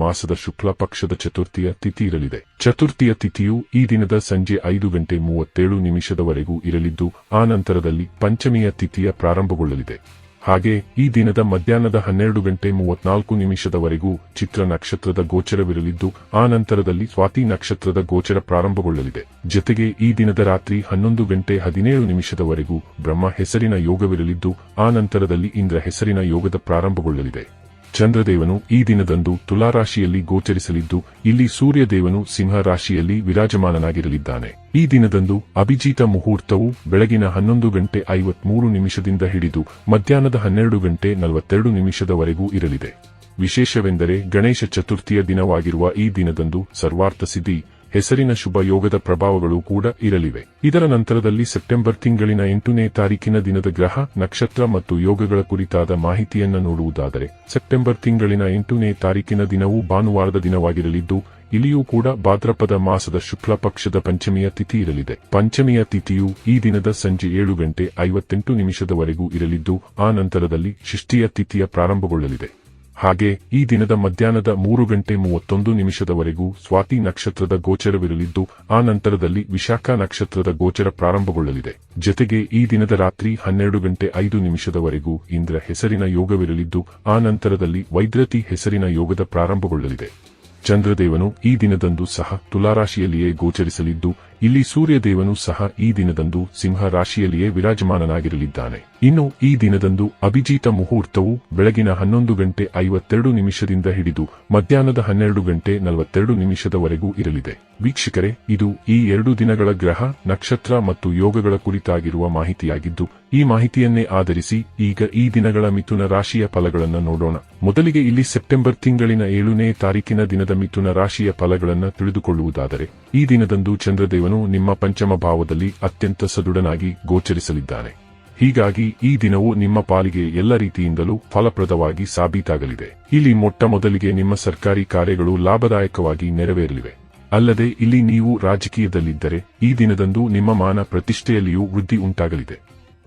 ಮಾಸದ ಶುಕ್ಲ ಪಕ್ಷದ ಚತುರ್ಥಿಯ ತಿಥಿ ಇರಲಿದೆ ಚತುರ್ಥಿಯ ತಿಥಿಯು ಈ ದಿನದ ಸಂಜೆ ಐದು ಗಂಟೆ ಮೂವತ್ತೇಳು ನಿಮಿಷದವರೆಗೂ ಇರಲಿದ್ದು, ಆ ನಂತರದಲ್ಲಿ ಪಂಚಮಿಯ ತಿಥಿಯ ಪ್ರಾರಂಭಗೊಳ್ಳಲಿದೆ. ಹಾಗೆ ಈ ದಿನದ ಮಧ್ಯಾಹ್ನದ ಹನ್ನೆರಡು ಗಂಟೆ ಮೂವತ್ನಾಲ್ಕು ನಿಮಿಷದವರೆಗೂ ಚಿತ್ರ ನಕ್ಷತ್ರದ ಗೋಚರವಿರಲಿದ್ದು, ಆ ನಂತರದಲ್ಲಿ ಸ್ವಾತಿ ನಕ್ಷತ್ರದ ಗೋಚರ ಪ್ರಾರಂಭಗೊಳ್ಳಲಿದೆ. ಜೊತೆಗೆ ಈ ದಿನದ ರಾತ್ರಿ ಹನ್ನೊಂದು ಗಂಟೆ ಹದಿನೇಳು ನಿಮಿಷದವರೆಗೂ ಬ್ರಹ್ಮ ಹೆಸರಿನ ಯೋಗವಿರಲಿದ್ದು, ಆ ನಂತರದಲ್ಲಿ ಇಂದ್ರ ಹೆಸರಿನ ಯೋಗದ ಪ್ರಾರಂಭಗೊಳ್ಳಲಿದೆ. ಚಂದ್ರದೇವನು ಈ ದಿನದಂದು ತುಲಾರಾಶಿಯಲ್ಲಿ ಗೋಚರಿಸಲಿದ್ದು, ಇಲ್ಲಿ ಸೂರ್ಯದೇವನು ಸಿಂಹ ರಾಶಿಯಲ್ಲಿ ವಿರಾಜಮಾನನಾಗಿರಲಿದ್ದಾನೆ. ಈ ದಿನದಂದು ಅಭಿಜಿತ ಮುಹೂರ್ತವು ಬೆಳಗಿನ ಹನ್ನೊಂದು ಗಂಟೆ ಐವತ್ಮೂರು ನಿಮಿಷದಿಂದ ಹಿಡಿದು, ಮಧ್ಯಾಹ್ನದ ಹನ್ನೆರಡು ಗಂಟೆ ನಲವತ್ತೆರಡು ನಿಮಿಷದವರೆಗೂ ಇರಲಿದೆ. ವಿಶೇಷವೆಂದರೆ ಗಣೇಶ ಚತುರ್ಥಿಯ ದಿನವಾಗಿರುವ ಈ ದಿನದಂದು ಸರ್ವಾರ್ಥ ಸಿದ್ಧಿ ಹೆಸರಿನ ಶುಭ ಯೋಗದ ಪ್ರಭಾವಗಳು ಕೂಡ ಇರಲಿವೆ. ಇದರ ನಂತರದಲ್ಲಿ ಸೆಪ್ಟೆಂಬರ್ ತಿಂಗಳಿನ ಎಂಟನೇ ತಾರೀಕಿನ ದಿನದ ಗ್ರಹ, ನಕ್ಷತ್ರ ಮತ್ತು ಯೋಗಗಳ ಕುರಿತಾದ ಮಾಹಿತಿಯನ್ನು ನೋಡುವುದಾದರೆ, ಸೆಪ್ಟೆಂಬರ್ ತಿಂಗಳಿನ ಎಂಟನೇ ತಾರೀಕಿನ ದಿನವು ಭಾನುವಾರದ ದಿನವಾಗಿರಲಿದ್ದು, ಇಲ್ಲಿಯೂ ಕೂಡ ಭಾದ್ರಪದ ಮಾಸದ ಶುಕ್ಲ ಪಕ್ಷದ ಪಂಚಮಿಯ ತಿಥಿ ಇರಲಿದೆ. ಪಂಚಮಿಯ ತಿಥಿಯು ಈ ದಿನದ ಸಂಜೆ ಏಳು ಗಂಟೆ ಐವತ್ತೆಂಟು ನಿಮಿಷದವರೆಗೂ ಇರಲಿದ್ದು, ಆ ನಂತರದಲ್ಲಿ ಷಷ್ಠಿಯ ತಿಥಿಯ ಪ್ರಾರಂಭಗೊಳ್ಳಲಿದೆ. ಹಾಗೆ, ಈ ದಿನದ ಮಧ್ಯಾಹ್ನದ ಮೂರು ಗಂಟೆ ಮೂವತ್ತೊಂದು ನಿಮಿಷದವರೆಗೂ ಸ್ವಾತಿ ನಕ್ಷತ್ರದ ಗೋಚರವಿರಲಿದ್ದು, ಆ ನಂತರದಲ್ಲಿ ವಿಶಾಖ ನಕ್ಷತ್ರದ ಗೋಚರ ಪ್ರಾರಂಭಗೊಳ್ಳಲಿದೆ. ಜೊತೆಗೆ, ಈ ದಿನದ ರಾತ್ರಿ ಹನ್ನೆರಡು ಗಂಟೆ ಐದು ನಿಮಿಷದವರೆಗೂ ಇಂದ್ರ ಹೆಸರಿನ ಯೋಗವಿರಲಿದ್ದು, ಆ ನಂತರದಲ್ಲಿ ವೈದ್ರತಿ ಹೆಸರಿನ ಯೋಗದ ಪ್ರಾರಂಭಗೊಳ್ಳಲಿದೆ. ಚಂದ್ರದೇವನು ಈ ದಿನದಂದು ಸಹ ತುಲಾರಾಶಿಯಲ್ಲಿಯೇ ಗೋಚರಿಸಲಿದ್ದು ಇಲ್ಲಿ ಸೂರ್ಯದೇವನು ಸಹ ಈ ದಿನದಂದು ಸಿಂಹ ರಾಶಿಯಲ್ಲಿಯೇ ವಿರಾಜಮಾನನಾಗಿರಲಿದ್ದಾನೆ. ಇನ್ನು ಈ ದಿನದಂದು ಅಭಿಜಿತ ಮುಹೂರ್ತವು ಬೆಳಗಿನ ಹನ್ನೊಂದು ಗಂಟೆ ಐವತ್ತೆರಡು ನಿಮಿಷದಿಂದ ಹಿಡಿದು ಮಧ್ಯಾಹ್ನದ ಹನ್ನೆರಡು ಗಂಟೆ ನಲವತ್ತೆರಡು ನಿಮಿಷದವರೆಗೂ ಇರಲಿದೆ. ವೀಕ್ಷಕರೇ, ಇದು ಈ ಎರಡು ದಿನಗಳ ಗ್ರಹ, ನಕ್ಷತ್ರ ಮತ್ತು ಯೋಗಗಳ ಕುರಿತಾಗಿರುವ ಮಾಹಿತಿಯಾಗಿದ್ದು, ಈ ಮಾಹಿತಿಯನ್ನೇ ಆಧರಿಸಿ ಈಗ ಈ ದಿನಗಳ ಮಿಥುನ ರಾಶಿಯ ಫಲಗಳನ್ನು ನೋಡೋಣ. ಮೊದಲಿಗೆ ಇಲ್ಲಿ ಸೆಪ್ಟೆಂಬರ್ ತಿಂಗಳಿನ ಏಳನೇ ತಾರೀಕಿನ ದಿನದ ಮಿಥುನ ರಾಶಿಯ ಫಲಗಳನ್ನು ತಿಳಿದುಕೊಳ್ಳುವುದಾದರೆ, ಈ ದಿನದಂದು ಚಂದ್ರದೇವನು ನಿಮ್ಮ ಪಂಚಮ ಭಾವದಲ್ಲಿ ಅತ್ಯಂತ ಸದೃಢನಾಗಿ ಗೋಚರಿಸಲಿದ್ದಾನೆ. ಹೀಗಾಗಿ ಈ ದಿನವು ನಿಮ್ಮ ಪಾಲಿಗೆ ಎಲ್ಲ ರೀತಿಯಿಂದಲೂ ಫಲಪ್ರದವಾಗಿ ಸಾಬೀತಾಗಲಿದೆ. ಇಲ್ಲಿ ಮೊಟ್ಟ ಮೊದಲಿಗೆ ನಿಮ್ಮ ಸರ್ಕಾರಿ ಕಾರ್ಯಗಳು ಲಾಭದಾಯಕವಾಗಿ ನೆರವೇರಲಿವೆ. ಅಲ್ಲದೆ ಇಲ್ಲಿ ನೀವು ರಾಜಕೀಯದಲ್ಲಿದ್ದರೆ ಈ ದಿನದಂದು ನಿಮ್ಮ ಮಾನ ಪ್ರತಿಷ್ಠೆಯಲ್ಲಿಯೂ ವೃದ್ಧಿ ಉಂಟಾಗಲಿದೆ.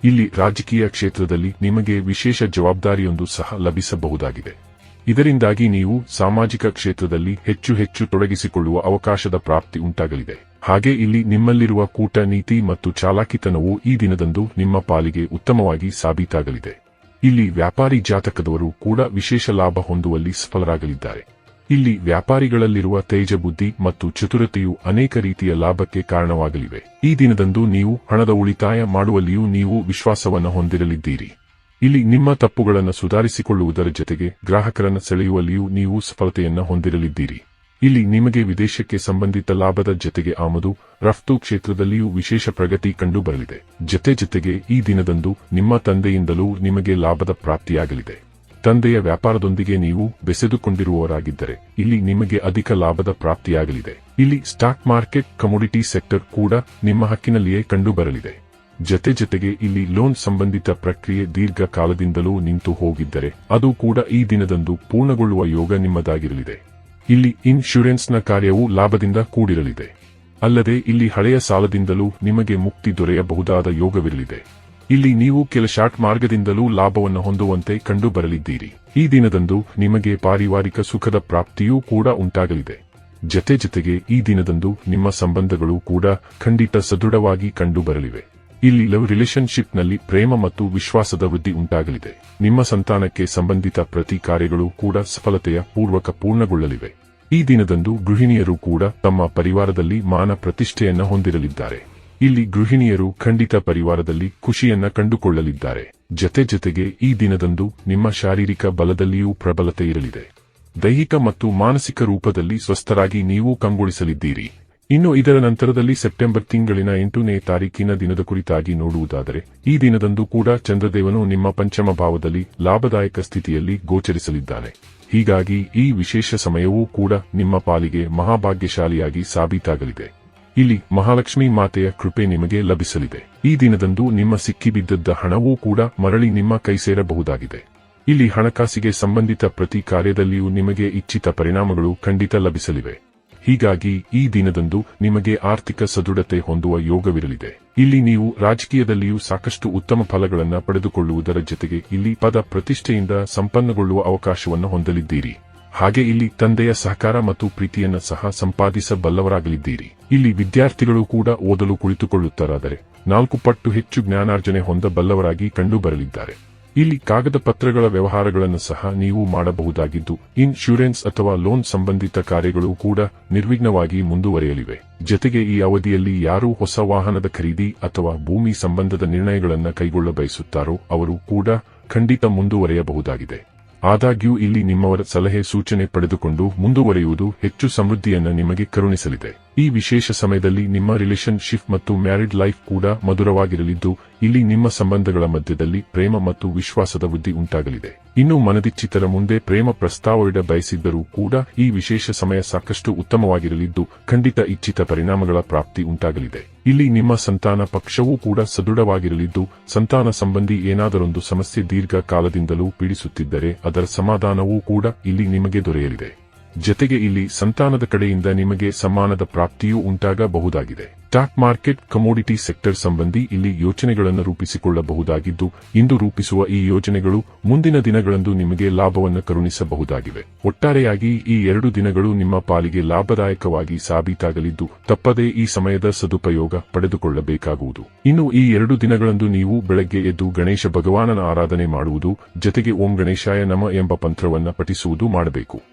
ಇಲ್ಲಿ ರಾಜಕೀಯ ಕ್ಷೇತ್ರದಲ್ಲಿ ನಿಮಗೆ ವಿಶೇಷ ಜವಾಬ್ದಾರಿಯೊಂದು ಸಹ ಲಭಿಸಬಹುದಾಗಿದೆ. ಇದರಿಂದಾಗಿ ನೀವು ಸಾಮಾಜಿಕ ಕ್ಷೇತ್ರದಲ್ಲಿ ಹೆಚ್ಚು ಹೆಚ್ಚು ತೊಡಗಿಸಿಕೊಳ್ಳುವ ಅವಕಾಶದ ಪ್ರಾಪ್ತಿ ಉಂಟಾಗಲಿದೆ. ಹಾಗೆ ಇಲ್ಲಿ ನಿಮ್ಮಲ್ಲಿರುವ ಕೂಟ ನೀತಿ ಮತ್ತು ಚಾಲಾಕಿತನವು ಈ ದಿನದಂದು ನಿಮ್ಮ ಪಾಲಿಗೆ ಉತ್ತಮವಾಗಿ ಸಾಬೀತಾಗಲಿದೆ. ಇಲ್ಲಿ ವ್ಯಾಪಾರಿ ಜಾತಕದವರು ಕೂಡ ವಿಶೇಷ ಲಾಭ ಹೊಂದುವಲ್ಲಿ ಸಫಲರಾಗಲಿದ್ದಾರೆ. ಇಲ್ಲಿ ವ್ಯಾಪಾರಿಗಳಲ್ಲಿರುವ ತೇಜಬುದ್ಧಿ ಮತ್ತು ಚತುರತೆಯು ಅನೇಕ ರೀತಿಯ ಲಾಭಕ್ಕೆ ಕಾರಣವಾಗಲಿವೆ. ಈ ದಿನದಂದು ನೀವು ಹಣದ ಉಳಿತಾಯ ಮಾಡುವಲ್ಲಿಯೂ ನೀವು ವಿಶ್ವಾಸವನ್ನು ಹೊಂದಿರಲಿದ್ದೀರಿ. ಇಲ್ಲಿ ನಿಮ್ಮ ತಪ್ಪುಗಳನ್ನು ಸುಧಾರಿಸಿಕೊಳ್ಳುವುದರ ಜೊತೆಗೆ ಗ್ರಾಹಕರನ್ನು ಸೆಳೆಯುವಲ್ಲಿಯೂ ನೀವು ಸಫಲತೆಯನ್ನು ಹೊಂದಿರಲಿದ್ದೀರಿ. ಇಲ್ಲಿ ನಿಮಗೆ ವಿದೇಶಕ್ಕೆ ಸಂಬಂಧಿತ ಲಾಭದ ಜೊತೆಗೆ ಆಮದು, ರಫ್ತು ಕ್ಷೇತ್ರದಲ್ಲಿಯೂ ವಿಶೇಷ ಪ್ರಗತಿ ಕಂಡುಬರಲಿದೆ. ಜೊತೆ ಜೊತೆಗೆ ಈ ದಿನದಂದು ನಿಮ್ಮ ತಂದೆಯಿಂದಲೂ ನಿಮಗೆ ಲಾಭದ ಪ್ರಾಪ್ತಿಯಾಗಲಿದೆ. ತಂದೆಯ ವ್ಯಾಪಾರದೊಂದಿಗೆ ನೀವು ಬೆಸೆದುಕೊಂಡಿರುವವರಾಗಿದ್ದರೆ ಇಲ್ಲಿ ನಿಮಗೆ ಅಧಿಕ ಲಾಭದ ಪ್ರಾಪ್ತಿಯಾಗಲಿದೆ. ಇಲ್ಲಿ ಸ್ಟಾಕ್ ಮಾರ್ಕೆಟ್, ಕಮೋಡಿಟಿ ಸೆಕ್ಟರ್ ಕೂಡ ನಿಮ್ಮ ಹಕ್ಕಿನಲ್ಲಿಯೇ ಕಂಡುಬರಲಿದೆ. ಜೊತೆ ಜೊತೆಗೆ ಇಲ್ಲಿ ಲೋನ್ ಸಂಬಂಧಿತ ಪ್ರಕ್ರಿಯೆ ದೀರ್ಘ ಕಾಲದಿಂದಲೂ ನಿಂತು ಹೋಗಿದ್ದರೆ ಅದು ಕೂಡ ಈ ದಿನದಂದು ಪೂರ್ಣಗೊಳ್ಳುವ ಯೋಗ ನಿಮ್ಮದಾಗಿರಲಿದೆ. ಇಲ್ಲಿ ಇನ್ಶೂರೆನ್ಸ್ನ ಕಾರ್ಯವು ಲಾಭದಿಂದ ಕೂಡಿರಲಿದೆ. ಅಲ್ಲದೆ ಇಲ್ಲಿ ಹಳೆಯ ಸಾಲದಿಂದಲೂ ನಿಮಗೆ ಮುಕ್ತಿ ದೊರೆಯಬಹುದಾದ ಯೋಗವಿರಲಿದೆ. ಇಲ್ಲಿ ನೀವು ಕೆಲ ಶಾರ್ಟ್ ಮಾರ್ಗದಿಂದಲೂ ಲಾಭವನ್ನು ಹೊಂದುವಂತೆ ಕಂಡು ಬರಲಿದ್ದೀರಿ ಈ ದಿನದಂದು ನಿಮಗೆ ಪಾರಿವಾರಿಕ ಸುಖದ ಪ್ರಾಪ್ತಿಯೂ ಕೂಡ ಉಂಟಾಗಲಿದೆ. ಜತೆ ಜತೆಗೆ ಈ ದಿನದಂದು ನಿಮ್ಮ ಸಂಬಂಧಗಳು ಕೂಡ ಖಂಡಿತ ಸದೃಢವಾಗಿ ಕಂಡುಬರಲಿವೆ. ಇಲ್ಲಿ ಲವ್ ರಿಲೇಶನ್ಶಿಪ್ನಲ್ಲಿ ಪ್ರೇಮ ಮತ್ತು ವಿಶ್ವಾಸದ ವೃದ್ಧಿ ಉಂಟಾಗಲಿದೆ. ನಿಮ್ಮ ಸಂತಾನಕ್ಕೆ ಸಂಬಂಧಿತ ಪ್ರತಿ ಕಾರ್ಯಗಳು ಕೂಡ ಸಫಲತೆಯ ಪೂರ್ವಕ ಪೂರ್ಣಗೊಳ್ಳಲಿವೆ. ಈ ದಿನದಂದು ಗೃಹಿಣಿಯರು ಕೂಡ ತಮ್ಮ ಪರಿವಾರದಲ್ಲಿ ಮಾನ ಪ್ರತಿಷ್ಠೆಯನ್ನ ಹೊಂದಿರಲಿದ್ದಾರೆ. ಇಲ್ಲಿ ಗೃಹಿಣಿಯರು ಖಂಡಿತ ಪರಿವಾರದಲ್ಲಿ ಖುಷಿಯನ್ನ ಕಂಡುಕೊಳ್ಳಲಿದ್ದಾರೆ. ಜತೆ ಜತೆಗೆ ಈ ದಿನದಂದು ನಿಮ್ಮ ಶಾರೀರಿಕ ಬಲದಲ್ಲಿಯೂ ಪ್ರಬಲತೆ ಇರಲಿದೆ. ದೈಹಿಕ ಮತ್ತು ಮಾನಸಿಕ ರೂಪದಲ್ಲಿ ಸ್ವಸ್ಥರಾಗಿ ನೀವು ಕಂಗೊಳಿಸಲಿದ್ದೀರಿ. ಇನ್ನು ಇದರ ನಂತರದಲ್ಲಿ ಸೆಪ್ಟೆಂಬರ್ ತಿಂಗಳಿನ ಎಂಟನೇ ತಾರೀಕಿನ ದಿನದ ಕುರಿತಾಗಿ ನೋಡುವುದಾದರೆ, ಈ ದಿನದಂದು ಕೂಡ ಚಂದ್ರದೇವನು ನಿಮ್ಮ ಪಂಚಮ ಭಾವದಲ್ಲಿ ಲಾಭದಾಯಕ ಸ್ಥಿತಿಯಲ್ಲಿ ಗೋಚರಿಸಲಿದ್ದಾನೆ. ಹೀಗಾಗಿ ಈ ವಿಶೇಷ ಸಮಯವೂ ಕೂಡ ನಿಮ್ಮ ಪಾಲಿಗೆ ಮಹಾಭಾಗ್ಯಶಾಲಿಯಾಗಿ ಸಾಬೀತಾಗಲಿದೆ. ಇಲ್ಲಿ ಮಹಾಲಕ್ಷ್ಮಿ ಮಾತೆಯ ಕೃಪೆ ನಿಮಗೆ ಲಭಿಸಲಿದೆ. ಈ ದಿನದಂದು ನಿಮ್ಮ ಸಿಕ್ಕಿಬಿದ್ದದ್ದ ಹಣವೂ ಕೂಡ ಮರಳಿ ನಿಮ್ಮ ಕೈ ಸೇರಬಹುದಾಗಿದೆ. ಇಲ್ಲಿ ಹಣಕಾಸಿಗೆ ಸಂಬಂಧಿತ ಪ್ರತಿ ಕಾರ್ಯದಲ್ಲಿಯೂ ನಿಮಗೆ ಇಚ್ಛಿತ ಪರಿಣಾಮಗಳು ಖಂಡಿತ ಲಭಿಸಲಿವೆ. ಹೀಗಾಗಿ ಈ ದಿನದಂದು ನಿಮಗೆ ಆರ್ಥಿಕ ಸದೃಢತೆ ಹೊಂದುವ ಯೋಗವಿರಲಿದೆ. ಇಲ್ಲಿ ನೀವು ರಾಜಕೀಯದಲ್ಲಿಯೂ ಸಾಕಷ್ಟು ಉತ್ತಮ ಫಲಗಳನ್ನು ಪಡೆದುಕೊಳ್ಳುವುದರ ಜೊತೆಗೆ ಇಲ್ಲಿ ಪದ ಪ್ರತಿಷ್ಠೆಯಿಂದ ಸಂಪನ್ನಗೊಳ್ಳುವ ಅವಕಾಶವನ್ನು ಹೊಂದಲಿದ್ದೀರಿ. ಹಾಗೆ ಇಲ್ಲಿ ತಂದೆಯ ಸಹಕಾರ ಮತ್ತು ಪ್ರೀತಿಯನ್ನು ಸಹ ಸಂಪಾದಿಸಬಲ್ಲವರಾಗಲಿದ್ದೀರಿ. ಇಲ್ಲಿ ವಿದ್ಯಾರ್ಥಿಗಳು ಕೂಡ ಓದಲು ಕುಳಿತುಕೊಳ್ಳುತ್ತಾರಾದರೆ ನಾಲ್ಕು ಪಟ್ಟು ಹೆಚ್ಚು ಜ್ಞಾನಾರ್ಜನೆ ಹೊಂದಬಲ್ಲವರಾಗಿ ಕಂಡುಬರಲಿದ್ದಾರೆ. ಇಲ್ಲಿ ಕಾಗದ ಪತ್ರಗಳ ವ್ಯವಹಾರಗಳನ್ನು ಸಹ ನೀವು ಮಾಡಬಹುದಾಗಿದ್ದು ಇನ್ಶೂರೆನ್ಸ್ ಅಥವಾ ಲೋನ್ ಸಂಬಂಧಿತ ಕಾರ್ಯಗಳು ಕೂಡ ನಿರ್ವಿಘ್ನವಾಗಿ ಮುಂದುವರೆಯಲಿವೆ. ಜತೆಗೆ ಈ ಅವಧಿಯಲ್ಲಿ ಯಾರು ಹೊಸ ವಾಹನದ ಖರೀದಿ ಅಥವಾ ಭೂಮಿ ಸಂಬಂಧದ ನಿರ್ಣಯಗಳನ್ನು ಕೈಗೊಳ್ಳ ಬಯಸುತ್ತಾರೋ ಅವರು ಕೂಡ ಖಂಡಿತ ಮುಂದುವರೆಯಬಹುದಾಗಿದೆ. ಆದಾಗ್ಯೂ ಇಲ್ಲಿ ನಿಮ್ಮವರ ಸಲಹೆ ಸೂಚನೆ ಪಡೆದುಕೊಂಡು ಮುಂದುವರೆಯುವುದು ಹೆಚ್ಚು ಸಮೃದ್ಧಿಯನ್ನು ನಿಮಗೆ ಕರುಣಿಸಲಿದೆ. ಈ ವಿಶೇಷ ಸಮಯದಲ್ಲಿ ನಿಮ್ಮ ರಿಲೇಶನ್ಶಿಪ್ ಮತ್ತು ಮ್ಯಾರಿಡ್ ಲೈಫ್ ಕೂಡ ಮಧುರವಾಗಿರಲಿದ್ದು, ಇಲ್ಲಿ ನಿಮ್ಮ ಸಂಬಂಧಗಳ ಮಧ್ಯದಲ್ಲಿ ಪ್ರೇಮ ಮತ್ತು ವಿಶ್ವಾಸದ ವೃದ್ಧಿ ಉಂಟಾಗಲಿದೆ. ಇನ್ನು ಮನದಿಚ್ಚಿತರ ಮುಂದೆ ಪ್ರೇಮ ಪ್ರಸ್ತಾವವಿಡ ಬಯಸಿದ್ದರೂ ಕೂಡ ಈ ವಿಶೇಷ ಸಮಯ ಸಾಕಷ್ಟು ಉತ್ತಮವಾಗಿರಲಿದ್ದು, ಖಂಡಿತ ಇಚ್ಛಿತ ಪರಿಣಾಮಗಳ ಪ್ರಾಪ್ತಿ ಉಂಟಾಗಲಿದೆ. ಇಲ್ಲಿ ನಿಮ್ಮ ಸಂತಾನ ಪಕ್ಷವೂ ಕೂಡ ಸದೃಢವಾಗಿರಲಿದ್ದು, ಸಂತಾನ ಸಂಬಂಧಿ ಏನಾದರೊಂದು ಸಮಸ್ಯೆ ದೀರ್ಘ ಕಾಲದಿಂದಲೂ ಪೀಡಿಸುತ್ತಿದ್ದರೆ ಅದರ ಸಮಾಧಾನವೂ ಕೂಡ ಇಲ್ಲಿ ನಿಮಗೆ ದೊರೆಯಲಿದೆ. ಜತೆಗೆ ಇಲ್ಲಿ ಸಂತಾನದ ಕಡೆಯಿಂದ ನಿಮಗೆ ಸಮ್ಮಾನದ ಪ್ರಾಪ್ತಿಯೂ ಉಂಟಾಗಬಹುದಾಗಿದೆ. ಸ್ಟಾಕ್ ಮಾರ್ಕೆಟ್, ಕಮೋಡಿಟಿ ಸೆಕ್ಟರ್ ಸಂಬಂಧಿ ಇಲ್ಲಿ ಯೋಜನೆಗಳನ್ನು ರೂಪಿಸಿಕೊಳ್ಳಬಹುದಾಗಿದ್ದು, ಇಂದು ರೂಪಿಸುವ ಈ ಯೋಜನೆಗಳು ಮುಂದಿನ ದಿನಗಳಂದು ನಿಮಗೆ ಲಾಭವನ್ನು ಕರುಣಿಸಬಹುದಾಗಿವೆ. ಒಟ್ಟಾರೆಯಾಗಿ ಈ ಎರಡು ದಿನಗಳು ನಿಮ್ಮ ಪಾಲಿಗೆ ಲಾಭದಾಯಕವಾಗಿ ಸಾಬೀತಾಗಲಿದ್ದು, ತಪ್ಪದೇ ಈ ಸಮಯದ ಸದುಪಯೋಗ ಪಡೆದುಕೊಳ್ಳಬೇಕಾಗುವುದು. ಇನ್ನು ಈ ಎರಡು ದಿನಗಳಂದು ನೀವು ಬೆಳಗ್ಗೆ ಎದ್ದು ಗಣೇಶ ಭಗವಾನನ ಆರಾಧನೆ ಮಾಡುವುದು, ಜತೆಗೆ ಓಂ ಗಣೇಶಾಯ ನಮ ಎಂಬ ಪಂತ್ರವನ್ನು ಪಠಿಸುವುದು ಮಾಡಬೇಕು.